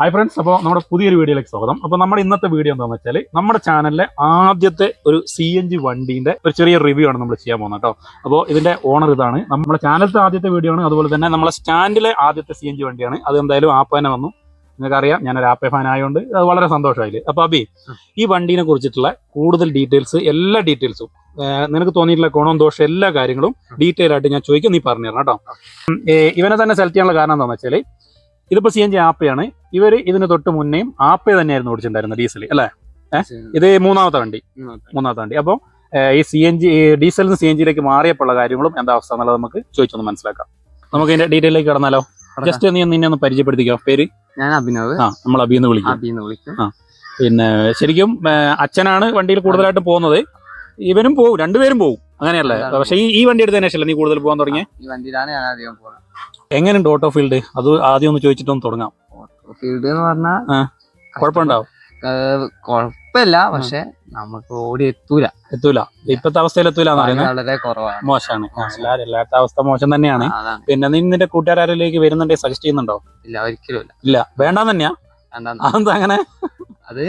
Hi friends അപ്പോൾ നമ്മുടെ പുതിയൊരു വീഡിയോയിലേക്ക് സ്വാഗതം. അപ്പോൾ നമ്മുടെ ഇന്നത്തെ വീഡിയോ എന്താണെന്ന് വെച്ചാൽ നമ്മുടെ ചാനലിലെ ആദ്യത്തെ ഒരു സി എൻ ജി വണ്ടീന്റെ ഒരു ചെറിയ റിവ്യൂ ആണ് നമ്മൾ ചെയ്യാൻ പോകുന്നത് കേട്ടോ. അപ്പോൾ ഇതിന്റെ ഓണർ ഇതാണ്. നമ്മുടെ ചാനലത്തെ ആദ്യത്തെ വീഡിയോ ആണ്. അതുപോലെ തന്നെ നമ്മുടെ സ്റ്റാൻഡിലെ ആദ്യത്തെ സി എൻ ജി വണ്ടിയാണ്. അത് എന്തായാലും ആപ്പ് തന്നെ വന്നു. നിങ്ങൾക്കറിയാം ഞാനൊരു ആപ്പേ ഫാൻ ആയതുകൊണ്ട് അത് വളരെ സന്തോഷമായില്ല? അപ്പോൾ അബി ഈ വണ്ടീനെ കുറിച്ചിട്ടുള്ള കൂടുതൽ ഡീറ്റെയിൽസ് എല്ലാ ഡീറ്റെയിൽസും നിനക്ക് തോന്നിയിട്ടുള്ള ഗുണവും ദോഷം എല്ലാ കാര്യങ്ങളും ഡീറ്റെയിൽ ആയിട്ട് ഞാൻ ചോദിക്കും നീ പറഞ്ഞു തരണം കേട്ടോ ഇവനെ തന്നെ സെലക്ട് ചെയ്യാനുള്ള കാരണം എന്താണെന്ന് വെച്ചാൽ ഇതിപ്പോൾ സി എൻ ജി ആപ്പയാണ്. ഇവർ ഇതിന് തൊട്ട് മുന്നേയും ആപ്പേ തന്നെയായിരുന്നു ഓടിച്ചിട്ടുണ്ടായിരുന്നത് ഡീസൽ അല്ലേ? ഇത് മൂന്നാമത്തെ വണ്ടി. മൂന്നാമത്തെ. വണ്ടി. അപ്പോൾ ഈ സി എൻ ജി ഡീസലിൽ നിന്ന് സി എൻ ജിയിലേക്ക് മാറിയപ്പോഴുള്ള കാര്യങ്ങളും എന്താ അവസ്ഥ എന്നുള്ളത് നമുക്ക് ചോദിച്ചൊന്ന് മനസ്സിലാക്കാം. നമുക്ക് ഇതിന്റെ ഡീറ്റെയിലേക്ക് കടന്നാലോ? ജസ്റ്റ് നീ നിന്നെ ഒന്ന് പരിചയപ്പെടുത്തിക്കോ? പേര്? ഞാൻ അഭിനവ്. ആ നമ്മൾ അഭിന്ന് വിളിക്കും. അഭിന്ന് വിളിക്കും. പിന്നെ ശരിക്കും അച്ഛനാണ് വണ്ടിയിൽ കൂടുതലായിട്ട് പോകുന്നത്. ഇവനും പോകും രണ്ടുപേരും പോകും അങ്ങനെയല്ലേ? പക്ഷെ പക്ഷേ ഈ ഈ വണ്ടി എടുത്തതിനു ശേഷം നീ കൂടുതൽ പോകാൻ തുടങ്ങിയ? ഈ വണ്ടിയിലാണ് ഞാൻ അധികം പോകുന്നത് എങ്ങനെയുണ്ട് ഓട്ടോ ഫീൽഡ് അത് ആദ്യം ഒന്ന് ചോദിച്ചിട്ടൊന്ന് തുടങ്ങാം. ഓട്ടോ ഫീൽഡ് എന്ന് പറഞ്ഞാൽ. കുഴപ്പമുണ്ടാവും. കുഴപ്പമില്ല പക്ഷെ നമുക്ക് ഓടി എത്തൂല. എത്തൂല. ഇപ്പത്തെ അവസ്ഥയിൽ എത്തൂല വളരെ കുറവാണ്. മോശമാണ്. എല്ലാവരും എല്ലാത്ത അവസ്ഥ മോശം തന്നെയാണ്. പിന്നെ നീ നിന്റെ കൂട്ടുകാരിലേക്ക് വരുന്നുണ്ടെങ്കിൽ സജസ്റ്റ് ചെയ്യുന്നുണ്ടോ? ഇല്ല ഒരിക്കലും ഇല്ല. വേണ്ടാന്ന് തന്നെയാ? അതെന്താ അങ്ങനെ? അത്.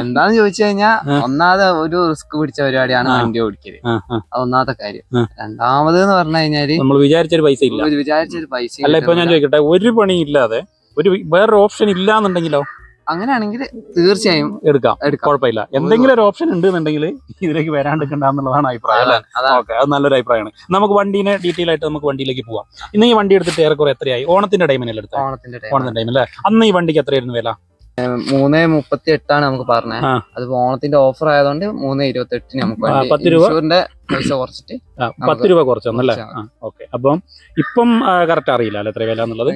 എന്താന്ന് ചോദിച്ചു കഴിഞ്ഞാ ഒന്നാമത് ഒരു റിസ്ക് പിടിച്ച പരിപാടിയാണ്. വണ്ടി ഓടിക്കൽ. അത് ഒന്നാമത്തെ കാര്യം. രണ്ടാമത് എന്ന് പറഞ്ഞു കഴിഞ്ഞാൽ നമ്മൾ വിചാരിച്ചൊരു പൈസ ഇല്ല വിചാരിച്ചൊരു പൈസ അല്ല ഇപ്പൊ ഞാൻ ചോദിക്കട്ടെ ഒരു പണി ഇല്ലാതെ ഒരു വേറൊരു ഓപ്ഷൻ ഇല്ലാന്നുണ്ടെങ്കിലോ? അങ്ങനെയാണെങ്കിൽ തീർച്ചയായും എടുക്കാം. എടുക്കാം. കുഴപ്പമില്ല. എന്തെങ്കിലും ഒരു ഓപ്ഷൻ ഉണ്ട് എന്നുണ്ടെങ്കിൽ ഇതിലേക്ക് വരാണ്ടിരിക്കണ്ടെന്നുള്ളതാണ് അഭിപ്രായം. ഓക്കെ അത് നല്ലൊരു അഭിപ്രായമാണ്. നമുക്ക് വണ്ടീനെ ഡീറ്റെയിൽ ആയിട്ട് നമുക്ക് വണ്ടിയിലേക്ക് പോവാം. ഇന്ന് ഈ വണ്ടി എടുത്തിട്ട് ഏറെക്കുറെ എത്രയായി? ഓണത്തിന്റെ ടൈമിനല്ലേ എടുത്തത് ഓണത്തിന്റെ ടൈം അല്ലേ? അന്ന് ഈ വണ്ടിക്ക് എത്രയായിരുന്നു വില? മൂന്ന് മുപ്പത്തി എട്ടാണ് നമുക്ക് പറഞ്ഞത് അത് അതിപ്പോ ഓണത്തിന്റെ ഓഫർ ആയതുകൊണ്ട് മൂന്ന് ഇരുപത്തി എട്ടിന് നമുക്ക് വണ്ടി പത്ത് രൂപ. പൈസ കുറച്ചിട്ട് പത്ത് രൂപ. ആ ഓക്കെ. അപ്പം ഇപ്പം കറക്റ്റ് അറിയില്ല അല്ലേ എത്ര വില എന്നുള്ളത്?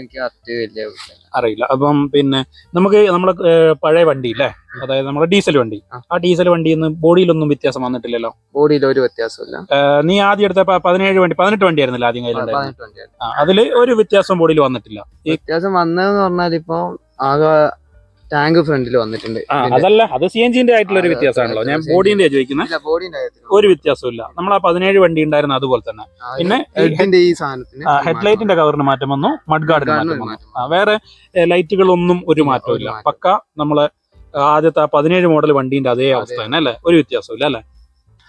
അറിയില്ല. അപ്പം പിന്നെ നമുക്ക് നമ്മളെ പഴയ വണ്ടി അല്ലേ അതായത് നമ്മുടെ ഡീസൽ വണ്ടി. ആ. ഡീസൽ വണ്ടിയിൽ നിന്ന് ബോഡിയിലൊന്നും വ്യത്യാസം വന്നിട്ടില്ലല്ലോ? ബോഡിയിൽ ഒരു വ്യത്യാസമില്ല നീ ആദ്യം എടുത്ത പതിനേഴ് വണ്ടി പതിനെട്ട് വണ്ടി ആയിരുന്നില്ല ആദ്യം ആ, അതിൽ ഒരു വ്യത്യാസം ബോഡിയിൽ വന്നിട്ടില്ല. വ്യത്യാസം വന്നതെന്ന് പറഞ്ഞാൽ ഇപ്പൊ ആകെ ടാങ്ക് ഫ്രണ്ടിൽ വന്നിട്ടുണ്ട്. അതല്ല അത് സി എൻ ജിന്റെ ആയിട്ടുള്ള ഒരു വ്യത്യാസമാണല്ലോ. ഞാൻ. ബോഡിന്റെ ചോദിക്കുന്നത് ഒരു വ്യത്യാസമില്ല നമ്മൾ ആ പതിനേഴ് വണ്ടി ഉണ്ടായിരുന്ന അതുപോലെ തന്നെ. പിന്നെ ഈ സാധനത്തിന് ഹെഡ്ലൈറ്റിന്റെ കവറിന് മാറ്റം വന്നു മഡ് ഗാർഡിന് മാറ്റം വന്നു. വേറെ ലൈറ്റുകളൊന്നും ഒരു മാറ്റമില്ല പക്ക നമ്മൾ ആദ്യത്തെ ആ പതിനേഴ് മോഡൽ വണ്ടീന്റെ അതേ അവസ്ഥ തന്നെ അല്ലേ? ഒരു വ്യത്യാസമില്ല ഇല്ല അല്ലേ?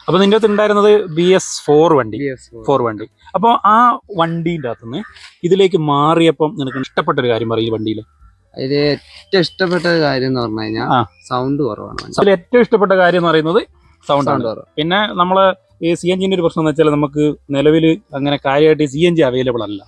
അപ്പൊ നിന്റെ അകത്ത് ഉണ്ടായിരുന്നത് ബി എസ് ഫോർ വണ്ടി. BS4. ഫോർ വണ്ടി. അപ്പോൾ ആ വണ്ടീന്റെ അകത്തുനിന്ന് ഇതിലേക്ക് മാറിയപ്പം നിനക്ക് ഇഷ്ടപ്പെട്ട ഒരു കാര്യം പറയും ഈ വണ്ടിയിൽ അതിൽ ഏറ്റവും ഇഷ്ടപ്പെട്ട കാര്യം എന്ന് പറഞ്ഞു കഴിഞ്ഞാൽ സൗണ്ട് കുറവാണ്. അതിൽ ഏറ്റവും ഇഷ്ടപ്പെട്ട കാര്യം എന്ന് പറയുന്നത് സൗണ്ട് ആണ്. പിന്നെ നമ്മൾ ഈ സി എൻ ജിന്റെ ഒരു പ്രശ്നം എന്ന് വെച്ചാൽ നമുക്ക് നിലവിൽ അങ്ങനെ കാര്യമായിട്ട് സി എൻ ജി അവൈലബിൾ അല്ല.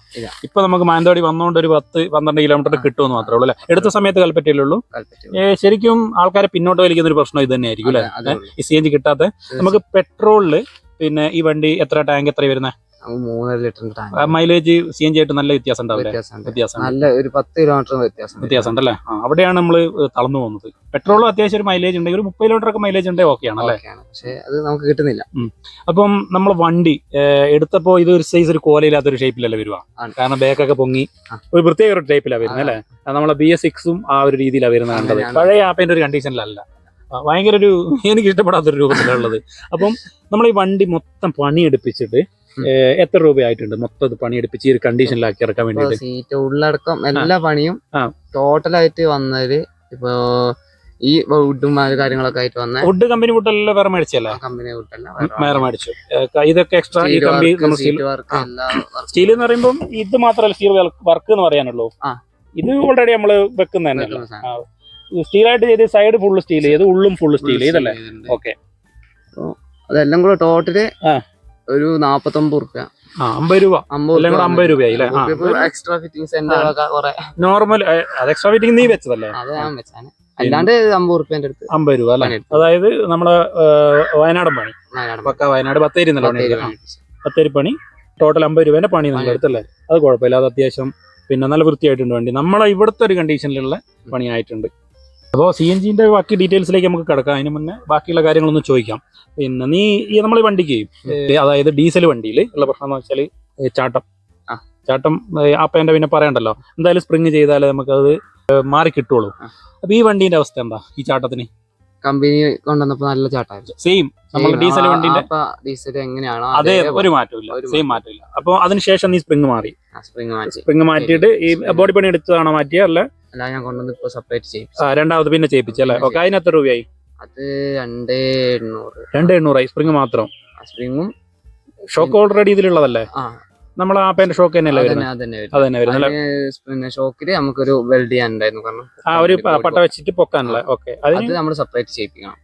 ഇപ്പൊ നമുക്ക് മാനന്തവാടി വന്നുകൊണ്ട് ഒരു പത്ത് പന്ത്രണ്ട് കിലോമീറ്റർ. കിട്ടുമെന്ന് മാത്രമേ ഉള്ളൂ അല്ലേ? എടുത്ത സമയത്ത് കൽപ്പറ്റയിലേ ഉള്ളൂ? താല്പര്യം. ഏ, ശരിക്കും ആൾക്കാരെ പിന്നോട്ട് വലിക്കുന്ന ഒരു പ്രശ്നം ഇത് തന്നെയായിരിക്കും അല്ലേ. ഈ സി എൻ ജി കിട്ടാത്ത. നമുക്ക് പെട്രോളിൽ പിന്നെ ഈ വണ്ടി എത്ര ടാങ്ക് എത്ര വരുന്നത് മൂന്നര ലിറ്ററിന്റെ tank. Mileage C N G ആയിട്ട് നല്ല വ്യത്യാസം വ്യത്യാസം നല്ല ഒരു പത്ത് കിലോമീറ്റർ വ്യത്യാസം വ്യത്യാസം ഉണ്ടല്ലേ അവിടെയാണ് നമ്മൾ തളർന്നു പോകുന്നത്. പെട്രോളും അത്യാവശ്യം ഒരു മൈലേജ് ഉണ്ടെങ്കിൽ ഒരു മുപ്പത് കിലോമീറ്റർ ഒക്കെ മൈലേജ് ഉണ്ടെങ്കിൽ ഓക്കെ ആണല്ലേ? പക്ഷേ അത് നമുക്ക് കിട്ടുന്നില്ല. അപ്പം നമ്മൾ വണ്ടി എടുത്തപ്പോൾ എടുത്തപ്പോ ഇത് ഒരു സൈസ് ഒരു കോലയില്ലാത്ത ഒരു ഷേപ്പിലല്ലേ വരുക കാരണം ബാക്കൊക്കെ പൊങ്ങി ഒരു പ്രത്യേക ഒരു ടൈപ്പിലാണ് വരുന്നത് അല്ലേ? നമ്മളെ ബി എസ് സിക്സും ആ ഒരു രീതിയിലാണ് വരുന്നത് കണ്ടത്. പഴയ ആപ്പിന്റെ ഒരു കണ്ടീഷനിലല്ല ഭയങ്കര ഒരു എനിക്ക് ഇഷ്ടപ്പെടാത്തൊരു രൂപത്തിലുള്ളത് അപ്പം നമ്മൾ ഈ വണ്ടി മൊത്തം പണിയെടുപ്പിച്ചിട്ട് എത്ര രൂപയായിട്ടുണ്ട്? മൊത്തം ഇത് പണിയെടുപ്പിച്ച് ഈ ഒരു കണ്ടീഷനിലാക്കി ഇറക്കാൻ വേണ്ടിയിട്ട്? സീറ്റ് ഉള്ളടക്കം എല്ലാ പണിയും ആ. ടോട്ടലായിട്ട് വന്നത് ഇപ്പോ ഈ വുഡും ആ കാര്യങ്ങളൊക്കെ ആയിട്ട് വന്ന വുഡ് കമ്പനി വുഡല്ലോ വേറെ മേടിച്ചല്ലേ കമ്പനി വുഡല്ല വേറെ മേടിച്ചു. ഇതൊക്കെ എക്സ്ട്രാ ഈ കമ്പി നമ്മൾ സ്റ്റീൽ സീറ്റ് വർക്ക് ആ. എല്ലാ work. സ്റ്റീൽ എന്ന് പറയുമ്പോൾ ഇത് മാത്രമല്ല സ്റ്റീൽ വർക്ക് എന്ന് പറയാനുള്ളൂ. ആ. ഇത് ഓൾറെഡി നമ്മൾ വെക്കുന്ന സ്റ്റീൽ വെക്കുന്ന സാധനം. സ്റ്റീലായിട്ട് ചെയ്ത് സൈഡ് ഫുള്ള് സ്റ്റീൽ ചെയ്ത് ഉള്ളും ഫുള്ള് സ്റ്റീൽ ചെയ്തല്ലേ ചെയ്തിട്ടുണ്ട്. ഓക്കെ അതെല്ലാം കൂടെ ടോട്ടൽ ആ. ഒരു നാപ്പത്തൊമ്പത് റുപ്യ അമ്പത് രൂപ. എല്ലാം കൂടെ അമ്പത് രൂപയായി അല്ലേ? എക്സ്ട്രാ ഫിറ്റിംഗ്സ് എന്റെ വക കുറെ. നോർമൽ എക്സ്ട്രാ ഫിറ്റിംഗ് നീ വെച്ചതല്ലേ? അത് ഞാൻ വെച്ചാണ് അല്ലാണ്ട് അമ്പത് റുപ്യന്റെ അടുത്ത്. അമ്പത് രൂപ അല്ലേ? അതായത് നമ്മളെ വയനാടൻ പണി. പക്ക വയനാട് ബത്തേരി ബത്തേരി പണി. ടോട്ടൽ അമ്പത് രൂപേന്റെ പണി നമ്മുടെ അടുത്തല്ലേ എടുത്തല്ലേ? അത് കുഴപ്പമില്ല അത് അത്യാവശ്യം പിന്നെ നല്ല വൃത്തിയായിട്ടുണ്ട് വണ്ടി. നമ്മളെ ഇവിടുത്തെ ഒരു കണ്ടീഷനിലുള്ള പണിയായിട്ടുണ്ട് അപ്പോൾ സി എൻ ജിന്റെ ബാക്കി ഡീറ്റെയിൽസിലേക്ക് നമുക്ക് കിടക്കാം. അതിന് മുന്നേ ബാക്കിയുള്ള കാര്യങ്ങളൊന്നും ചോദിക്കാം. പിന്നെ നീ ഈ നമ്മൾ ഈ വണ്ടിക്ക് അതായത് ഡീസൽ വണ്ടിയിൽ ഉള്ള പ്രശ്നം എന്ന് വെച്ചാൽ ചാട്ടം. ആ. ചാട്ടം ആപ്പേന്റെ പിന്നെ പറയണ്ടല്ലോ. എന്തായാലും സ്പ്രിങ് ചെയ്താലേ നമുക്കത് മാറി കിട്ടുള്ളൂ. ആ. അപ്പൊ ഈ വണ്ടീന്റെ അവസ്ഥ എന്താ? ഈ ചാട്ടത്തിന്? കമ്പനി കൊണ്ടുവന്നപ്പോ നല്ല ചാട്ടായിരുന്നു. സെയിം നമ്മൾ ഡീസൽ വണ്ടിന്റെ ഡീസൽ എങ്ങനെയാണോ അതെ ഒരു മാറ്റമില്ല സെയിം മാറ്റമില്ല അപ്പോൾ അതിനുശേഷം നീ സ്പ്രിങ് മാറി. സ്പ്രിങ് മാറ്റി. സ്പ്രിങ് മാറ്റിയിട്ട് ഈ ബോഡി പണി എടുത്തതാണോ മാറ്റിയ? അല്ല അല്ല ഞാൻ കൊണ്ടുവന്ന് ഇപ്പൊ സെപ്പറേറ്റ് ചെയ്യിപ്പിച്ചു. രണ്ടാമത് പിന്നെ ചെയ്യിപ്പിച്ചല്ലേ ഓക്കെ അതിന് എത്ര രൂപയായി? അത് രണ്ട് എണ്ണൂറ്. രണ്ട് എണ്ണൂറായി സ്പ്രിങ് മാത്രം? സ്പ്രിങ്ങും ഷോക്ക് ഓൾറെഡി ഇതിലുള്ളതല്ലേ? ആ. നമ്മൾ ആ പേന്റെ ഷോക്ക് തന്നെയല്ലേ അതന്നെ പിന്നെ ഷോക്കിൽ നമുക്കൊരു വെൽഡ് ചെയ്യാനുണ്ടായിരുന്നു. കാരണം ആ ഒരു പട്ട വെച്ചിട്ട് പൊക്കാനുള്ള ഓക്കെ. അത് നമ്മൾ സെപ്പറേറ്റ് ചെയ്യിപ്പിക്കണം.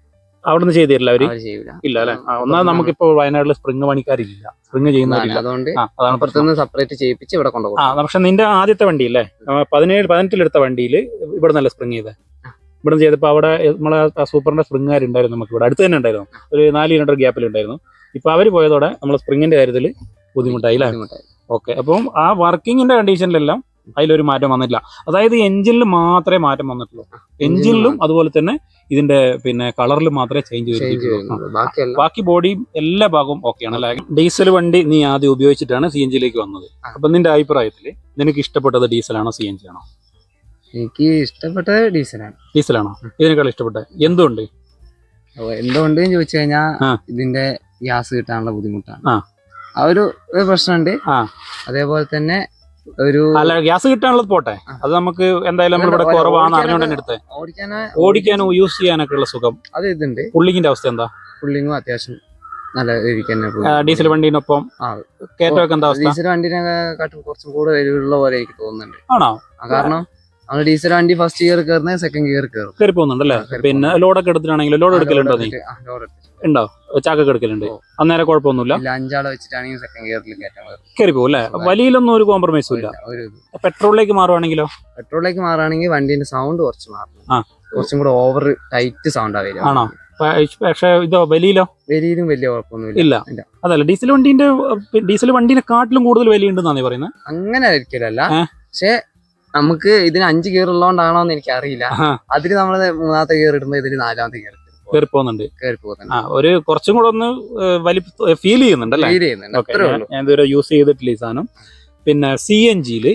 അവിടുന്ന് ചെയ്തു തരില്ല അവർ അവർ ചെയ്യൂല. ഇല്ല അല്ലെ? ഒന്നാമത് നമുക്കിപ്പോ വയനാട്ടിൽ സ്പ്രിങ് പണിക്കാരില്ല. സ്പ്രിങ് ചെയ്യുന്നവരില്ല. അതുകൊണ്ട് അതാണ് സെപ്പറേറ്റ് ചെയ്യിപ്പിച്ച് ഇവിടെ ആ പക്ഷെ നിന്റെ ആദ്യത്തെ വണ്ടി അല്ലേ പതിനേഴ് പതിനെട്ടിലെടുത്ത വണ്ടിയിൽ ഇവിടെ നല്ല സ്പ്രിങ് ചെയ്തേ. ഇവിടെ ചെയ്തപ്പോ അവിടെ നമ്മളെ സൂപ്പറിന്റെ സ്പ്രിങ്ങുകാരുണ്ടായിരുന്നു നമുക്ക് ഇവിടെ. അടുത്ത് തന്നെ ഉണ്ടായിരുന്നു. ഒരു നാല് കിലോമീറ്റർ ഗ്യാപ്പിൽ ഉണ്ടായിരുന്നു. ഇപ്പൊ അവർ പോയതോടെ നമ്മൾ സ്പ്രിങ്ങിന്റെ കാര്യത്തിൽ ബുദ്ധിമുട്ടായി അല്ലേ? ബുദ്ധിമുട്ടായി. ഓക്കെ അപ്പം ആ വർക്കിങ്ങിന്റെ കണ്ടീഷനിലെല്ലാം അതിലൊരു മാറ്റം വന്നിട്ടില്ല. അതായത് എഞ്ചിനിൽ മാത്രമേ മാറ്റം വന്നിട്ടുള്ളൂ. എഞ്ചിനിലും അതുപോലെ തന്നെ ഇതിന്റെ പിന്നെ കളറിൽ മാത്രമേ ചേഞ്ച് ചെയ്തിട്ടുള്ളൂ ബാക്കി ബോഡിയും എല്ലാ ഭാഗവും ഓക്കെയാണ് അല്ലെ? ഡീസൽ വണ്ടി നീ ആദ്യം ഉപയോഗിച്ചിട്ടാണ് സി എൻ ജിയിലേക്ക് വന്നത്. അപ്പൊ നിന്റെ അഭിപ്രായത്തിൽ നിനക്ക് ഇഷ്ടപ്പെട്ടത് ഡീസലാണോ സി എൻ ജി ആണോ? എനിക്ക് ഇഷ്ടപ്പെട്ടത് ഡീസലാണ് ഡീസലാണോ ഇതിനേക്കാൾ ഇഷ്ടപ്പെട്ട എന്തുകൊണ്ട്? എന്തുകൊണ്ട് ചോദിച്ചു കഴിഞ്ഞാൽ ഇതിന്റെ ഗ്യാസ് കിട്ടാനുള്ള ബുദ്ധിമുട്ടാണ്. ആ. ഒരു പ്രശ്നമുണ്ട്. അതേപോലെ തന്നെ ഒരു അല്ല ഗ്യാസ് കിട്ടാനുള്ളത് പോട്ടെ. അത് നമുക്ക് എന്തായാലും നമ്മൾ ഇവിടെ കുറവാണ്. അറിഞ്ഞോണ്ട് തന്നെ ഓടിക്കാൻ ഓടിക്കാനും യൂസ് ചെയ്യാനൊക്കെ ഉള്ള സുഖം. അത് ഇതുണ്ട്. പുള്ളിങ്ങിന്റെ അവസ്ഥ എന്താ? പുള്ളിങ്ങും അത്യാവശ്യം നല്ല രീതിക്ക് തന്നെ ഡീസൽ വണ്ടിനൊപ്പം. കയറ്റമൊക്കെ എന്താ അവസ്ഥ? ഡീസൽ വണ്ടിനെ കാട്ടും കുറച്ചും കൂടെ എരിവുള്ള പോലെ എനിക്ക് തോന്നുന്നുണ്ട്. ആണോ? കാരണം നമ്മൾ ഡീസൽ വണ്ടി ഫസ്റ്റ് ഇയർ കയറുന്നത് സെക്കൻഡ് ഇയർ കയറും. കയറി പോകുന്നുണ്ടല്ലേ പിന്നെ ലോഡൊക്കെ എടുത്തിട്ടാണെങ്കിലും ലോഡ് എടുക്കലുണ്ടോ നീ? ഉണ്ടോ? ചാക്ക എടുക്കലുണ്ട്. അന്നേരം കുഴപ്പമൊന്നുമില്ല. അഞ്ചാളെ വെച്ചിട്ടാണെങ്കിൽ സെക്കൻഡ് ഗിയറിൽ കയറും പോകും അല്ലേ? വലിയിലൊന്നും ഒരു കോംപ്രമൈസും ഇല്ല. പെട്രോളിലേക്ക് മാറുവാണെങ്കിലോ? പെട്രോളിലേക്ക് മാറുകയാണെങ്കിൽ വണ്ടിന്റെ സൗണ്ട് കുറച്ച് മാറണം. ആ. കുറച്ചും കൂടെ ഓവർ ടൈറ്റ് സൗണ്ട് ആവില്ല ആണോ? പക്ഷേ ഇതോ വലിയിലോ? വലിയിലും വലിയ കുഴപ്പമൊന്നുമില്ല. ഇല്ല. അതല്ല ഡീസൽ വണ്ടിന്റെ ഡീസൽ വണ്ടീനെ കാട്ടിലും കൂടുതൽ വിലയുണ്ടെന്നാണ് പറയുന്നത്? അങ്ങനെ ഒരിക്കലല്ല. പക്ഷേ നമുക്ക് ഇതിന് അഞ്ച് ഗിയർ ഉള്ളതുകൊണ്ടാണോ എന്ന് എനിക്ക് അറിയില്ല ആഹാ. അതിന് നമ്മൾ മൂന്നാമത്തെ ഗിയർ ഇടുമ്പോ ഇതിന് നാലാമത്തെ ഗിയർ കയറി പോകുന്നുണ്ട് കയറി പോകുന്നുണ്ട് ആ ഒരു കുറച്ചും കൂടെ ഒന്ന് വലി ഫീൽ ചെയ്യുന്നുണ്ട് അല്ലേ? ഫീൽ ഞാൻ ഇതുവരെ യൂസ് ചെയ്തിട്ടില്ല ഈ സാധനം. പിന്നെ സി എൻ ജിയിൽ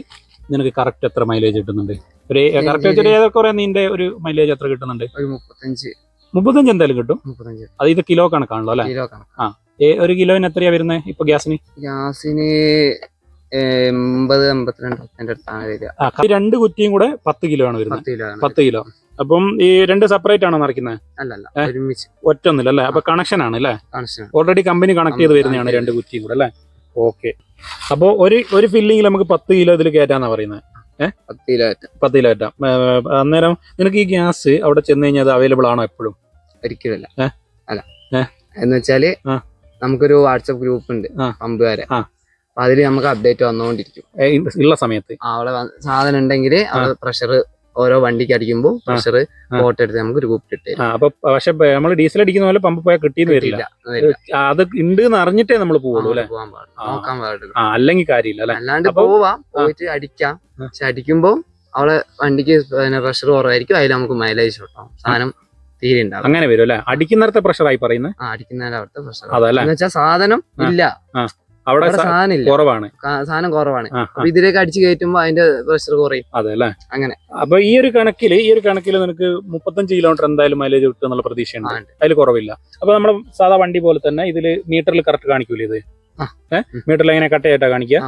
നിനക്ക് കറക്റ്റ് എത്ര മൈലേജ് കിട്ടുന്നുണ്ട്? ഒരു കറക്റ്റ് വെച്ചിട്ട് ഏതൊക്കെ പറയാം നിന്റെ ഒരു മൈലേജ് എത്ര കിട്ടുന്നുണ്ട്? ഒരു മുപ്പത്തഞ്ച്. മുപ്പത്തഞ്ച് എന്തായാലും കിട്ടും. മുപ്പത്തഞ്ച്. അത് ഇത് കിലോ കണക്കാണല്ലോ അല്ലെ? കിലോ കണക്ക്. ഒരു കിലോന് എത്രയാ വരുന്നത് ഇപ്പൊ ഗ്യാസിന്? ഗ്യാസിന് എൺപത് എൺപത്തിരണ്ട് ആ രണ്ട് കുറ്റിയും കൂടെ പത്ത് കിലോ ആണ് വരുന്നത് പത്ത് കിലോ. അപ്പം ഈ രണ്ട് സെപ്പറേറ്റ് ആണോ നിറയ്ക്കുന്നത് അല്ലല്ല ഒരുമിച്ച്. ഒറ്റ ഒന്നില്ല അല്ലേ അപ്പൊ കണക്ഷൻ ആണ്. അല്ലേ ഓൾറെഡി കമ്പനി കണക്ട് ചെയ്ത് വരുന്നതാണ് രണ്ട് കുറ്റിയും കൂടെ അല്ലേ? ഓക്കെ അപ്പോൾ ഒരു ഒരു ഫില്ലിങ്ങിൽ നമുക്ക് പത്ത് കിലോ ഇതിൽ കയറ്റാന്നാ പറയുന്നത് പത്ത് കിലോ പത്ത് കിലോ കയറ്റാം. അന്നേരം നിനക്ക് ഈ ഗ്യാസ് അവിടെ ചെന്ന് കഴിഞ്ഞാൽ അത് അവൈലബിൾ ആണോ എപ്പോഴും? ഒരിക്കലല്ല അല്ല? എന്ന് വെച്ചാൽ നമുക്കൊരു വാട്സപ്പ് ഗ്രൂപ്പ് ഉണ്ട് അമ്പുകാരെ പമ്പുകാരെ. അതിൽ നമുക്ക് അപ്ഡേറ്റ് വന്നുകൊണ്ടിരിക്കും ഉള്ള സമയത്ത്. അവിടെ സാധനം ഉണ്ടെങ്കിൽ അവിടെ പ്രഷർ ഓരോ വണ്ടിക്ക് അടിക്കുമ്പോൾ പ്രഷർ. ഫോട്ടോ എടുത്ത് നമുക്ക് ഗ്രൂപ്പ് ഇട്ട് ആ അപ്പൊ പക്ഷെ നമ്മൾ ഡീസൽ അടിക്കുന്ന പോലെ പമ്പ് പോയാൽ കിട്ടിയെന്ന് വരില്ല. അത് ഉണ്ട് എന്ന് അറിഞ്ഞിട്ടേ നമ്മൾ അല്ലെ? പോകാൻ. നോക്കാൻ പാടില്ല അല്ലെങ്കിൽ കാര്യമില്ല അല്ലെ? അല്ലാണ്ട് പോവാം പോയിട്ട് അടിക്കാം. പക്ഷെ അടിക്കുമ്പോ അവളെ വണ്ടിക്ക് പിന്നെ പ്രഷർ കുറവായിരിക്കും അതിൽ നമുക്ക് മൈലേജ് കിട്ടാം. സാധനം തീരെ ഉണ്ടാവും അങ്ങനെ വരും അല്ലെ? അടിക്കുന്നിടത്തെ പ്രഷറായി പറയുന്നത് ആ പ്രഷർ അതല്ലേ? എന്ന് വെച്ചാൽ സാധനം. ഇല്ല. അവിടെ സാധനം കുറവാണ്. സാധനം കുറവാണ്. അപ്പൊ ഇതിലേക്ക് അടിച്ചു കയറ്റുമ്പോ അതിന്റെ പ്രഷർ കുറയും. അതെ അല്ലേ അങ്ങനെ. അപ്പൊ ഈ ഒരു കണക്കിൽ ഈ ഒരു കണക്കിൽ നിനക്ക് മുപ്പത്തഞ്ച് കിലോമീറ്റർ എന്തായാലും മൈലേജ് കിട്ടും എന്നുള്ള പ്രതീക്ഷയുണ്ട്. അതിൽ കുറവില്ല. അപ്പൊ നമ്മുടെ സാധാ വണ്ടി പോലെ തന്നെ ഇതിൽ മീറ്ററിൽ കറക്റ്റ് കാണിക്കൂലേ ഇത്? മീറ്ററിൽ എങ്ങനെ കട്ടയായിട്ടാ കാണിക്കുക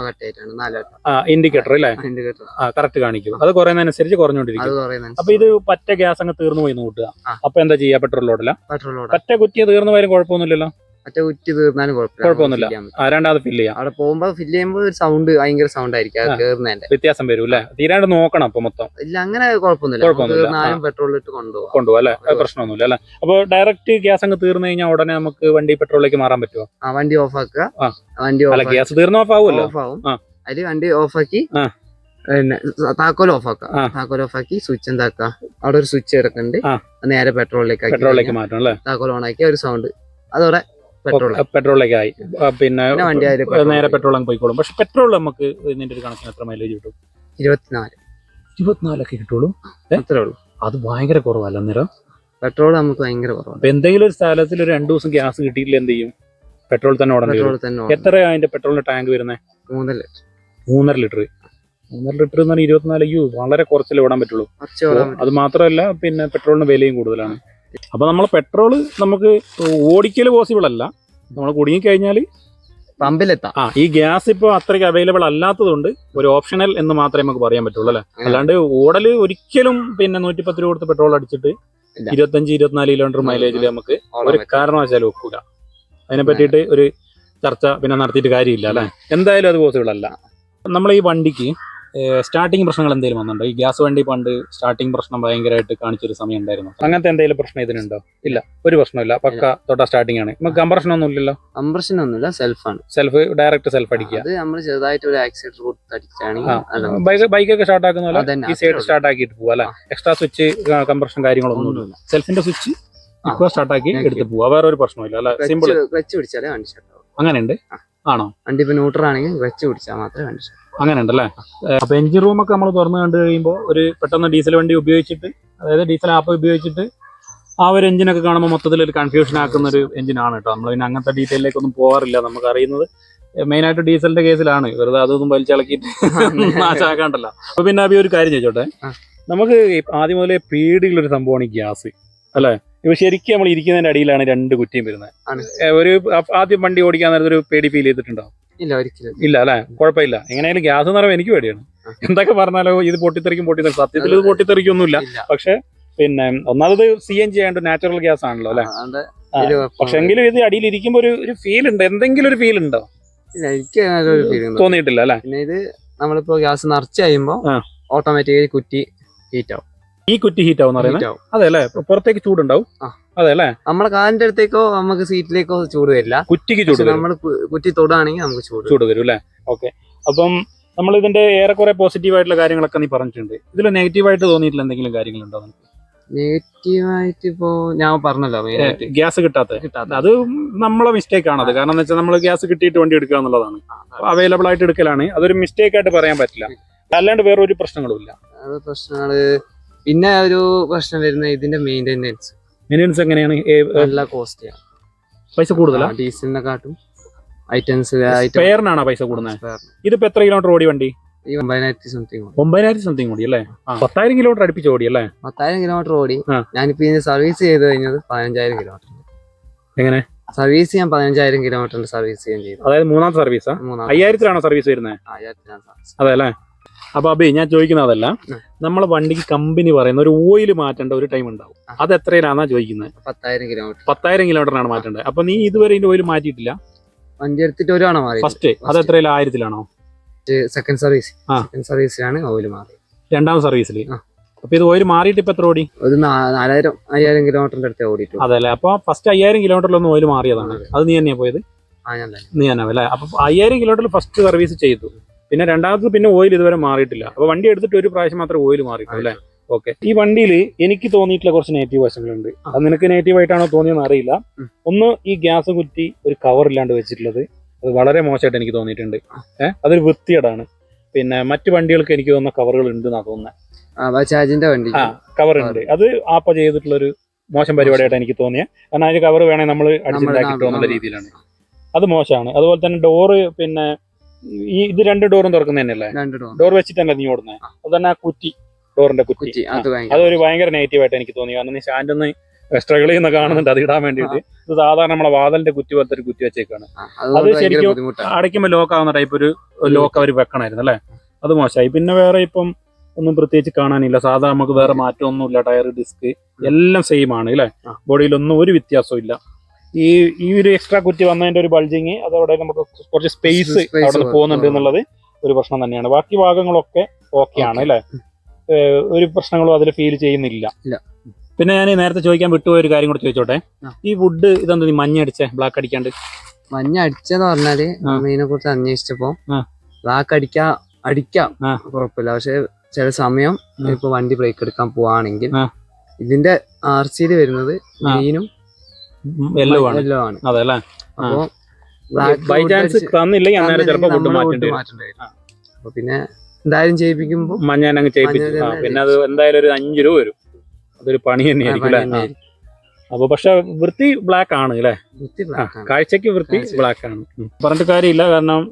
ഇൻഡിക്കേറ്റർ അല്ലേ? ഇൻഡിക്കേറ്റർ ആ കറക്റ്റ് കാണിക്കും. അത് കുറയുന്നതനുസരിച്ച് കുറഞ്ഞുകൊണ്ടിരിക്കും അപ്പൊ ഇത് പറ്റ ഗ്യാസ് അങ്ങ് തീർന്നു പോയി കൂട്ടുക. ആ. അപ്പൊ എന്താ ചെയ്യാ? പെട്രോൾ ലോഡില്ല പെട്രോളോടെ പറ്റ കുറ്റിയ തീർന്നു പോയാലും കുഴപ്പമൊന്നുമില്ലല്ലോ? മറ്റേ ഉറ്റി തീർന്നാലും കുഴപ്പമൊന്നുമില്ല. നമുക്ക് fill ആ രണ്ടാമത് ഫില്ല് ചെയ്യാം. അവിടെ പോകുമ്പോ ഫില്ല് ചെയ്യുമ്പോൾ ഒരു സൗണ്ട് ഭയങ്കര സൗണ്ട് ആയിരിക്കും. അത് ആ. വ്യത്യാസം വരും അല്ലേ? തീരാണ്ട് നോക്കണം അപ്പൊ മൊത്തം. ഇല്ല അങ്ങനെ കുഴപ്പമൊന്നുമില്ല. കുഴപ്പമൊന്നുമില്ല. തീർന്നാലും പെട്രോൾ ഇട്ട് കൊണ്ടുപോകാം കൊണ്ടുപോകാം അല്ലേ? പ്രശ്നമൊന്നുമില്ല അല്ലേ? അപ്പോൾ ഡയറക്റ്റ് ഗ്യാസ് അങ്ങ് തീർന്നു കഴിഞ്ഞാൽ ഉടനെ നമുക്ക് വണ്ടി പെട്രോളിലേക്ക് മാറാൻ പറ്റുമോ ആ വണ്ടി ഓഫ് ആക്കുക. വണ്ടി ഓഫ് ഗ്യാസ് തീർന്ന ഓഫ് ആവുമല്ലോ. ഓഫ് ആവും. വണ്ടി ഓഫ് ആക്കി. പിന്നെ താക്കോൽ ഓഫ് ആക്കുക. താക്കോൽ ഓഫ് ആക്കി സ്വിച്ച് എന്താക്കുക? അവിടെ ഒരു സ്വിച്ച് കിടക്കുന്നുണ്ട്. നേരെ പെട്രോളിലേക്ക് പെട്രോളിലേക്ക് മാറ്റണം അല്ലേ? താക്കോൽ ഓൺ ആക്കി ഒരു സൗണ്ട് അതോടെ പെട്രോൾ പെട്രോളിലേക്ക് ആയി പിന്നെ നേരെ. പെട്രോൾ അങ്ങ് പോയിക്കോളും. പക്ഷെ പെട്രോൾ നമുക്ക് ഇതിന്റെ ഒരു കണക്കിന് എത്ര മൈലേജ് കിട്ടും? ഇരുപത്തിനാല്. ഇരുപത്തിനാലൊക്കെ കിട്ടുള്ളൂ? അത്രേ ഉള്ളൂ. അത് ഭയങ്കര കുറവല്ല അന്നേരം? പെട്രോൾ നമുക്ക് ഭയങ്കര കുറവാണ്. അപ്പൊ എന്തെങ്കിലും ഒരു സ്ഥലത്തിൽ ഒരു രണ്ടു ദിവസം ഗ്യാസ് കിട്ടിയില്ല എന്ത് ചെയ്യും? പെട്രോൾ തന്നെ ഉടനെ പെട്രോൾ തന്നെ. എത്ര അതിന്റെ പെട്രോളിന്റെ ടാങ്ക് വരുന്നത് മൂന്നര ലിറ്റർ. മൂന്നര ലിറ്റർ. മൂന്നര ലിറ്റർ എന്ന് പറഞ്ഞാൽ ഇരുപത്തിനാല്. യു വളരെ കുറച്ചല്ലേ ഓടാൻ പറ്റുള്ളൂ. അത് മാത്രമല്ല പിന്നെ പെട്രോളിന് വിലയും കൂടുതലാണ്. അപ്പൊ നമ്മൾ പെട്രോൾ നമുക്ക് ഓടിക്കൽ പോസിബിൾ അല്ല. നമ്മൾ കുടുങ്ങിക്കഴിഞ്ഞാൽ പമ്പിലെത്താം. ആ ഈ ഗ്യാസ് ഇപ്പോൾ അത്രയ്ക്ക് അവൈലബിൾ അല്ലാത്തതുകൊണ്ട് ഒരു ഓപ്ഷണൽ എന്ന് മാത്രമേ നമുക്ക് പറയാൻ പറ്റുള്ളൂ അല്ലേ? അല്ലാണ്ട് ഓടൽ ഒരിക്കലും പിന്നെ നൂറ്റിപ്പത്ത് രൂപ കൊടുത്ത് പെട്രോൾ അടിച്ചിട്ട്. ഇരുപത്തഞ്ച് ഇരുപത്തിനാല് കിലോമീറ്റർ മൈലേജിൽ നമുക്ക് ഒരു. കാരണവശാലും ഒക്കൂല. അതിനെ പറ്റിയിട്ട് ഒരു ചർച്ച പിന്നെ നടത്തിയിട്ട് കാര്യമില്ല അല്ലേ? എന്തായാലും അത് പോസിബിൾ അല്ല. നമ്മൾ ഈ വണ്ടിക്ക് സ്റ്റാർട്ടിങ് പ്രശ്നങ്ങൾ എന്തെങ്കിലും വന്നിട്ടുണ്ടോ? ഈ ഗ്യാസ് വണ്ടി പണ്ട് സ്റ്റാർട്ടിങ് പ്രശ്നം ഭയങ്കരമായിട്ട് കാണിച്ചൊരു സമയം ഉണ്ടായിരുന്നു? അങ്ങനത്തെ എന്തെങ്കിലും പ്രശ്നം ഇതിനുണ്ടോ? ഇല്ല ഒരു പ്രശ്നമില്ല പക്ക തൊട്ട സ്റ്റാർട്ടിംഗ് ആണ്. നമുക്ക് കംപ്രഷൻ ഒന്നും ഇല്ലല്ലോ കംപ്രഷൻ ഒന്നുമില്ല ആണ്. സെൽഫ് ഡയറക്റ്റ് സെൽഫ് അടിക്കുക. അത് നമ്മൾ ചെറുതായിട്ട് ഒരു ആക്സിഡന്റ് കൊടുത്ത് അടിക്കുകയാണെങ്കിൽ ആ. ബൈക്ക് ബൈക്കൊക്കെ സ്റ്റാർട്ട് ആക്കുന്ന പോലെ ഈ സൈഡ് സ്റ്റാർട്ട് ആക്കിയിട്ട് പോവാ അല്ലെ? എക്സ്ട്രാ സ്വിച്ച് കംപ്രഷൻ കാര്യങ്ങളൊന്നും ഒന്നുമില്ല. സെൽഫിന്റെ സ്വിച്ച്. ഇപ്പോൾ സ്റ്റാർട്ട് ആക്കി എടുത്ത് പോവാ. വേറെ ഒരു പ്രശ്നമില്ല അല്ലെ സിമ്പിൾ ക്ലച്ച് പിടിച്ചാലേ വണ്ടി ഷട്ട് ആവും അങ്ങനെയുണ്ട്. ആണോ? വണ്ടി ഇപ്പൊ ന്യൂട്രൽ ആണെങ്കിൽ വെച്ച് പിടിച്ചാൽ മാത്രമേ വണ്ടി അങ്ങനെ ഉണ്ടല്ലേ അപ്പൊ എഞ്ചിൻ റൂം ഒക്കെ നമ്മൾ തുറന്നു കണ്ടു കഴിയുമ്പോൾ ഒരു പെട്ടെന്ന് ഡീസൽ വണ്ടി ഉപയോഗിച്ചിട്ട് അതായത് ഡീസൽ ആപ്പ് ഉപയോഗിച്ചിട്ട് ആ ഒരു എഞ്ചിനൊക്കെ കാണുമ്പോൾ മൊത്തത്തിൽ ഒരു കൺഫ്യൂഷൻ ആക്കുന്ന ഒരു എഞ്ചിനാണ് കേട്ടോ. നമ്മൾ പിന്നെ അങ്ങനത്തെ ഡീറ്റെയിലേക്ക് ഒന്നും പോകാറില്ല നമുക്ക് അറിയുന്നത് മെയിൻ ആയിട്ട് ഡീസലിന്റെ കേസിലാണ്. വെറുതെ അതൊന്നും വലിച്ചിളക്കിയിട്ട് നാശമാക്കാണ്ടല്ലോ. അപ്പൊ പിന്നെ അഭി ഒരു കാര്യം ചോദിച്ചോട്ടെ. നമുക്ക് ആദ്യം മുതലേ പേടിയുള്ള ഒരു സംഭവമാണ് ഗ്യാസ്. അല്ലെ? ഇപ്പൊ ശരിക്കും നമ്മൾ ഇരിക്കുന്നതിന്റെ അടിയിലാണ് രണ്ട് കുറ്റിയും വരുന്നത്. ഒരു ആദ്യം വണ്ടി ഓടിക്കാൻ നേരത്തെ ഒരു പേടി ഫീൽ ചെയ്തിട്ടുണ്ടാവും ഇല്ല ഒരിക്കലും. ഇല്ല അല്ലെ? കുഴപ്പമില്ല. എങ്ങനെയായാലും ഗ്യാസ് നിറവ് എനിക്ക് പേടിയാണ്. എന്തൊക്കെ പറഞ്ഞാലോ ഇത് പൊട്ടിത്തെറിക്കും പൊട്ടിത്തെറിക്കും. സത്യത്തിൽ ഇത് പൊട്ടിത്തെറിക്കൊന്നുമില്ല. പക്ഷെ പിന്നെ ഒന്നാമത് സി എൻ ജി ആയതുകൊണ്ട് നാച്ചുറൽ ഗ്യാസ് ആണല്ലോ അല്ലെ? പക്ഷെ എങ്കിലും ഇത് അടിയിൽ ഇരിക്കുമ്പോ ഒരു ഒരു ഫീൽ ഉണ്ട്. എന്തെങ്കിലും ഒരു ഫീൽ ഉണ്ടോ? എനിക്ക് തോന്നിയിട്ടില്ല അല്ലെ? പിന്നെ ഇത് നമ്മളിപ്പോ ഗ്യാസ് നിറച്ച് കഴിയുമ്പോ ഓട്ടോമാറ്റിക്കലി കുറ്റി ഹീറ്റ് ആവും. ഈ കുറ്റി ഹീറ്റ് ആവും പറയുന്നത്? അതെ അല്ലേ? പുറത്തേക്ക് ചൂടുണ്ടാവും. അതെ അല്ലേ? നമ്മളെ കാലിന്റെ അടുത്തേക്കോ നമുക്ക് സീറ്റിലേക്കോ ചൂട് വരില്ല. കുറ്റിക്ക് ചൂട് നമ്മൾ കുറ്റി തൊടുകയാണെങ്കിൽ നമുക്ക് ചൂട് ചൂട് വരും അല്ലേ? ഓക്കെ. അപ്പം നമ്മൾ ഇതിന്റെ ഏറെക്കുറെ പോസിറ്റീവ് ആയിട്ടുള്ള കാര്യങ്ങളൊക്കെ നീ പറഞ്ഞിട്ടുണ്ട്. ഇതിൽ നെഗറ്റീവ് ആയിട്ട് തോന്നിയിട്ടുള്ള എന്തെങ്കിലും കാര്യങ്ങളുണ്ടോ നെഗറ്റീവായിട്ട് ഇപ്പോ ഞാൻ പറഞ്ഞല്ലോ ഗ്യാസ് കിട്ടാത്ത. അത് നമ്മളെ മിസ്റ്റേക്ക് ആണ്. അത് കാരണം വെച്ചാൽ നമ്മൾ ഗ്യാസ് കിട്ടിയിട്ട് വണ്ടി എടുക്കുക എന്നുള്ളതാണ്. അവൈലബിൾ ആയിട്ട് എടുക്കലാണ്. അതൊരു മിസ്റ്റേക്ക് ആയിട്ട് പറയാൻ പറ്റില്ല. അല്ലാണ്ട് വേറെ ഒരു പ്രശ്നങ്ങളും ഇല്ല. പ്രശ്നങ്ങൾ പിന്നെ ഒരു പ്രശ്നം വരുന്നത് ഇതിന്റെ മെയിന്റെനൻസ് മെയിന്റെനൻസ് എങ്ങനെയാണ്? നല്ല കോസ്റ്റിയാണ് പൈസ കൂടുതലാ? ഡീസലിനെ കാട്ടും ഐറ്റംസ് സ്പെയറിനാണോ പൈസ കൂടുന്നത്? ഇതിപ്പോ എത്ര കിലോമീറ്റർ ഓടി വണ്ടി? ഒമ്പതിനായിരത്തി സംതിങ് ഒമ്പതിനായിരം സംതിങ് ഓടി അല്ലേ? പത്തായിരം കിലോമീറ്റർ അടുപ്പിച്ച് ഓടി അല്ലേ? പത്തായിരം കിലോമീറ്റർ ഓടി. ഞാനിപ്പോ ഇതിന് സർവീസ് ചെയ്ത് കഴിഞ്ഞത് പതിനഞ്ചായിരം കിലോമീറ്റർ എങ്ങനെ? സർവീസ് ചെയ്യാൻ പതിനഞ്ചായിരം കിലോമീറ്ററിന്റെ സർവീസ് ചെയ്യാൻ ചെയ്തു. അതായത് മൂന്നാമത്തെ സർവീസാ മൂന്നാം അയ്യായിരത്തിലാണോ സർവീസ് വരുന്നത്? അയ്യായിരത്തിലാണ് അതെ അല്ലേ? അപ്പൊ അബി ഞാൻ ചോദിക്കുന്നതല്ല അതല്ല. നമ്മളെ വണ്ടിക്ക് കമ്പനി പറയുന്ന ഒരു ഓയിൽ മാറ്റേണ്ട ഒരു ടൈം ഉണ്ടാവും. അത് എത്രയിലാണെന്നാ ചോദിക്കുന്നത്? പത്തായിരം കിലോമീറ്റർ പത്തായിരം കിലോമീറ്ററാണ് മാറ്റേണ്ടത്. അപ്പൊ നീ ഇതുവരെ ഇതിന്റെ ഓയിൽ മാറ്റിയിട്ടില്ല? വണ്ടി എടുത്തിട്ട് ഒരു തവണ മാറി. ഫസ്റ്റ് അത് എത്രയില? ആയിരത്തിലാണോ? Second service. സെക്കൻഡ് സർവീസിലാണ് ഓയിൽ മാറി രണ്ടാം സർവീസിൽ. അപ്പൊ ഇത് ഓയിൽ മാറിയിട്ട് ഇപ്പൊ എത്ര ഓടി? ഒരു നാലായിരം അയ്യായിരം കിലോമീറ്ററിന്റെ അടുത്ത് ഓടിയിട്ടു അതല്ലേ. അപ്പൊ ഫസ്റ്റ് അയ്യായിരം ഒന്ന് ഓയിൽ മാറിയതാണ്. അത്. നീ തന്നെയാ പോയത്? നീ തന്നെ അല്ലേ? അപ്പൊ അയ്യായിരം കിലോമീറ്ററിൽ ഫസ്റ്റ് സർവീസ് ചെയ്തു. പിന്നെ രണ്ടാമത് പിന്നെ ഓയിൽ ഇതുവരെ മാറിയിട്ടില്ല. അപ്പൊ വണ്ടി എടുത്തിട്ട് ഒരു പ്രാവശ്യം മാത്രമേ ഓയിൽ മാറിയിട്ടുള്ളൂ അല്ലേ? ഓക്കെ ഈ വണ്ടിയിൽ എനിക്ക് തോന്നിയിട്ടുള്ള കുറച്ച് നെഗറ്റീവ് വശങ്ങളുണ്ട്. അത് നിനക്ക് നെഗറ്റീവ് ആയിട്ടാണോ തോന്നിയെന്ന് അറിയില്ല. ഒന്ന് ഈ ഗ്യാസ് കുറ്റി ഒരു കവർ ഇല്ലാണ്ട് വെച്ചിട്ടുള്ളത്. അത് വളരെ മോശമായിട്ട് എനിക്ക് തോന്നിയിട്ടുണ്ട്. ഏഹ് അതൊരു വൃത്തികേടാണ്. പിന്നെ മറ്റു വണ്ടികൾക്ക് എനിക്ക് തോന്നുന്ന കവറുകൾ ഉണ്ട് എന്നാ തോന്നുന്നത് വണ്ടി. ആ കവർ ഉണ്ട്. അത് ആപ്പ ചെയ്തിട്ടുള്ള ഒരു മോശം പരിപാടിയായിട്ട് എനിക്ക് തോന്നിയത് കാരണം അതിന് കവർ വേണേൽ നമ്മൾ അടിച്ചിട്ടുണ്ടാക്കി എന്നുള്ള രീതിയിലാണ്. അത് മോശമാണ്. അതുപോലെ തന്നെ ഡോറ് പിന്നെ ഈ ഇത് രണ്ട് ഡോറും തുറക്കുന്ന തന്നെയല്ലേ? രണ്ട് ഡോർ ഡോർ തന്നെ നീ ഓടുന്നത് അത് തന്നെ ആ കുറ്റി ഡോറിന്റെ കുറ്റി. അതൊരു ഭയങ്കര നെഗറ്റീവ് ആയിട്ട് എനിക്ക് തോന്നി കാരണം നീ സ്റ്റാൻഡ് ഒന്ന് സ്ട്രഗിൾ ചെയ്യുന്ന കാണുന്നുണ്ട് അത് ഇടാൻ വേണ്ടിയിട്ട്. ഇത് സാധാരണ നമ്മളെ വാതലിന്റെ കുറ്റി പോലത്തെ ഒരു കുറ്റി വെച്ചേക്കാണ്. അത് ശരിക്കും അടയ്ക്കുമ്പോൾ ലോക്ക് ആവുന്ന ടൈപ്പ് ഒരു ലോക്ക് അവർ വെക്കണമായിരുന്നു അല്ലേ? അത് മോശമായി. പിന്നെ വേറെ ഇപ്പം ഒന്നും പ്രത്യേകിച്ച് കാണാനില്ല. സാധാരണ നമുക്ക് വേറെ മാറ്റമൊന്നുമില്ല. ടയർ ഡിസ്ക് എല്ലാം സെയിം ആണ് അല്ലേ? ബോഡിയിൽ ബോഡിയിലൊന്നും ഒരു വ്യത്യാസവും ഇല്ല. ഈ ഈ ഒരു എക്സ്ട്രാ കുറ്റി വന്നതിന്റെ ഒരു ബൾജിങ് അതവിടെ നമുക്ക് കുറച്ച് സ്പേസ് അവിടെ നിന്ന് പോകുന്നുണ്ട് എന്നുള്ളത് ഒരു പ്രശ്നം തന്നെയാണ്. ബാക്കി ഭാഗങ്ങളൊക്കെ ഓക്കെ ആണ് Okay. അല്ലേ? ഒരു പ്രശ്നങ്ങളും അതിൽ ഫീൽ ചെയ്യുന്നില്ല. പിന്നെ ഞാൻ നേരത്തെ ചോദിക്കാൻ വിട്ടുപോയ ഒരു കാര്യം കൂടെ ചോദിച്ചോട്ടെ? ഈ വുഡ് ഇതെന്താ നീ മഞ്ഞ അടിച്ചേ? ബ്ലാക്ക് അടിക്കാണ്ട്? മഞ്ഞ അടിച്ചെന്ന് പറഞ്ഞാൽ മീനെ കുറിച്ച് അന്വേഷിച്ചപ്പോ ബ്ലാക്ക് അടിക്കാ അടിക്കാം. കുഴപ്പമില്ല. പക്ഷെ ചില സമയം ഇപ്പൊ വണ്ടി ബ്രേക്ക് എടുക്കാൻ പോവാണെങ്കിൽ ഇതിന്റെ ആർ സിയിൽ വരുന്നത് ആ. യെല്ലോ ആണ്. യെല്ലോ ആണ്. അതെ അല്ലേ അപ്പൊ ബൈ ചാൻസ് തന്നില്ലെങ്കിൽ അന്നേരം ചിലപ്പോൾ വുഡ് മാറ്റേണ്ടി വരും. അപ്പൊ പിന്നെ എന്തായാലും ചെയ്യിപ്പിക്കുമ്പോ മഞ്ഞ അങ്ങ് ചെയ്യിപ്പിച്ചു. പിന്നെ അത് എന്തായാലും ഒരു അഞ്ച് രൂപ വരും. അതൊരു പണി തന്നെയായിരിക്കും അല്ലേ. അപ്പൊ പക്ഷെ വൃത്തി ബ്ലാക്ക് ആണ് അല്ലേ. കാഴ്ചക്ക് വൃത്തി. ബ്ലാക്ക് ആണ്. പറഞ്ഞിട്ട് കാര്യമില്ല കാരണം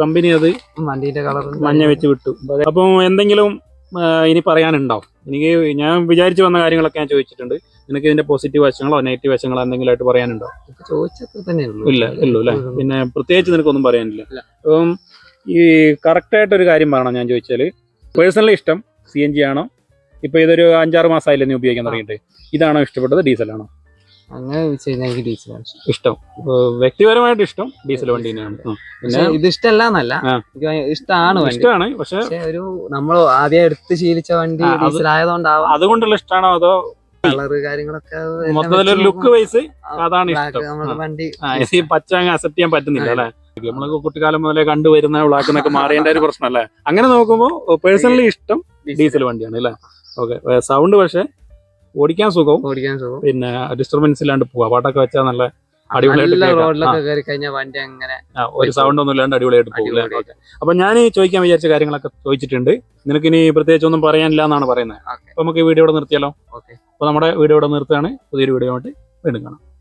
കമ്പനി അത് വണ്ടീന്റെ കളർ മഞ്ഞ വെച്ച് വിട്ടു. അപ്പം എന്തെങ്കിലും ഇനി പറയാനുണ്ടോ? എനിക്ക് ഞാൻ വിചാരിച്ചു വന്ന കാര്യങ്ങളൊക്കെ ഞാൻ ചോദിച്ചിട്ടുണ്ട്. നിനക്ക് ഇതിന്റെ പോസിറ്റീവ് വശങ്ങളോ നെഗറ്റീവ് വശങ്ങളോ എന്തെങ്കിലും ആയിട്ട് പറയാനുണ്ടോ ഉള്ളൂ ഇല്ല ഇല്ലു അല്ലേ പിന്നെ പ്രത്യേകിച്ച് നിനക്കൊന്നും പറയാനില്ല. അപ്പം ഈ കറക്റ്റായിട്ട് ഒരു കാര്യം പറയണം ഞാൻ ചോദിച്ചാൽ പേഴ്സണലി ഇഷ്ടം സി എൻ ജി ആണോ? ഇപ്പൊ ഇതൊരു അഞ്ചാറ് മാസമായില്ലേ നീ ഉപയോഗിക്കാൻ തുടങ്ങിയിട്ട്. ഇതാണോ ഇഷ്ടപ്പെട്ടത് ഡീസലാണോ അങ്ങനെ വെച്ച് കഴിഞ്ഞാൽ എനിക്ക് ഡീസലാണ് ഇഷ്ടം. വ്യക്തിപരമായിട്ട് ഇഷ്ടം ഡീസൽ വണ്ടി തന്നെയാണ്. പിന്നെ ഇത് ഇഷ്ടമല്ല എന്നല്ല. ഇഷ്ടമാണ് ഇഷ്ടമാണ് പക്ഷെ ഒരു നമ്മൾ ആദ്യം എടുത്ത് ശീലിച്ച വണ്ടി ഡീസൽ ആയതുകൊണ്ടാവാം. അതുകൊണ്ടുള്ള ഇഷ്ടമാണോ അതോ കളറ് കാര്യങ്ങളൊക്കെ മൊത്തത്തിൽ ഒരു ലുക്ക് വൈസ് അതാണ് ഇഷ്ടം. വണ്ടി ഈ പച്ച അങ്ങ് അക്സെപ്റ്റ് ചെയ്യാൻ പറ്റുന്നില്ല അല്ലെ? നമ്മൾ കുട്ടിക്കാലം മുതലേ കണ്ടുവരുന്ന ബ്ലാക്ക് എന്നൊക്കെ മാറിയതിന്റെ ഒരു പ്രശ്നം അല്ലേ അങ്ങനെ നോക്കുമ്പോൾ പേഴ്സണലി ഇഷ്ടം ഡീസൽ വണ്ടിയാണ് അല്ലേ? ഓക്കെ സൗണ്ട് പക്ഷെ ഓടിക്കാൻ സുഖവും. ഓടിക്കാൻ സുഖം പിന്നെ ഡിസ്റ്റർബൻസ് ഇല്ലാണ്ട് പോവാ. പാട്ടൊക്കെ വെച്ചാൽ നല്ല ഒരു സൗണ്ട് ഒന്നും ഇല്ലാണ്ട് അടിപൊളിയായിട്ട് പോകും. അപ്പൊ ഞാൻ ചോദിക്കാൻ വിചാരിച്ച കാര്യങ്ങളൊക്കെ ചോദിച്ചിട്ടുണ്ട്. നിനക്ക് ഇനി പ്രത്യേകിച്ച് ഒന്നും പറയാനില്ല എന്നാണ് പറയുന്നത്. നമുക്ക് ഈ വീഡിയോ ഇവിടെ നിർത്തിയാലോ? ഓക്കെ അപ്പൊ നമ്മുടെ വീഡിയോ ഇവിടെ നിർത്തുകയാണ്. പുതിയൊരു വീഡിയോ ആയിട്ട് വീണ്ടും കാണാം.